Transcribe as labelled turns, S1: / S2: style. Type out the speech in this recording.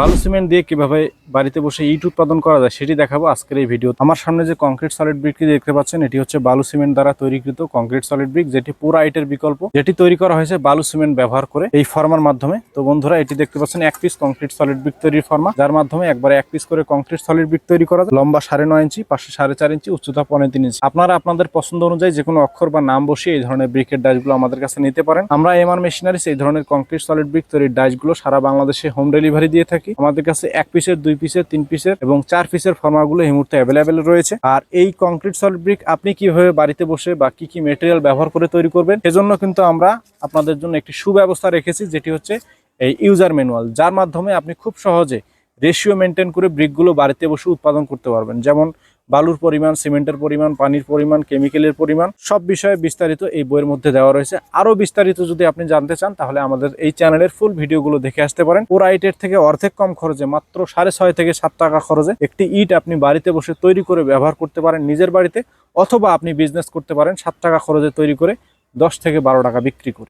S1: বালু সিমেন্ট দিয়ে কীভাবে বাড়িতে বসে ইট উৎপাদন করা যায় সেটি দেখাবো আজকের এই ভিডিও আমার সামনে যে কংক্রিট সলিড ব্রিকটি দেখতে পাচ্ছেন, এটি হচ্ছে বালু সিমেন্ট দ্বারা তৈরিকৃত কংক্রিট সলিড ব্রিক যেটি পুরা ইটের বিকল্প। যেটি তৈরি করা হয়েছে বালু সিমেন্ট ব্যবহার করে এই ফর্মার মাধ্যমে। তো বন্ধুরা, এটি দেখতে পাচ্ছেন এক পিস কংক্রিট সলিড ব্রিক তৈরির ফর্মা, যার মাধ্যমে একবারে এক পিস করে কংক্রিট সলিড ব্রিক তৈরি করা যায়। লম্বা সাড়ে নয় ইঞ্চি, পাশে সাড়ে চার ইঞ্চি, উচ্চতা পনেরো তিন ইঞ্চি। আপনারা আপনাদের পছন্দ অনুযায়ী যে কোনো অক্ষর বা নাম বসিয়ে এই ধরনের ব্রিকের ডাইসগুলো আমাদের কাছে নিতে পারেন। আমরা এমআর মেশিনারিস এই ধরনের কংক্রিট সলিড ব্রিক তৈরির ডাইসগুলো সারা বাংলাদেশে হোম ডেলিভারি দিয়ে থাকি। আমাদের কাছে এক পিসের দুই পিসের তিন পিসের এবং চার পিসের ফর্মাগুলো এই মুহূর্তে অ্যাভেলেবেল রয়েছে। আর এই কংক্রিট সলিড ব্রিক আপনি কীভাবে বাড়িতে বসে বা কি কি মেটেরিয়াল ব্যবহার করে তৈরি করবেন, সেজন্য কিন্তু আমরা আপনাদের জন্য একটি সুব্যবস্থা রেখেছি, যেটি হচ্ছে এই ইউজার ম্যানুয়াল যার মাধ্যমে আপনি খুব সহজে রেশিও মেনটেন করে ব্রিকগুলো বাড়িতে বসে উৎপাদন করতে পারবেন। যেমন বালুর পরিমাণ, সিমেন্টের পরিমাণ, পানির পরিমাণ কেমিক্যালের পরিমাণ, সব বিষয়ে বিস্তারিত এই বইয়ের মধ্যে দেওয়া রয়েছে। আরও বিস্তারিত যদি আপনি জানতে চান, তাহলে আমাদের এই চ্যানেলের ফুল ভিডিওগুলো দেখে আসতে পারেন। পুরা ইটের থেকে অর্ধেক কম খরচে, মাত্র সাড়ে ছয় থেকে সাত টাকা খরচে একটি ইট আপনি বাড়িতে বসে তৈরি করে ব্যবহার করতে পারেন নিজের বাড়িতে, অথবা আপনি বিজনেস করতে পারেন সাত টাকা খরচে তৈরি করে দশ থেকে বারো টাকা বিক্রি করে।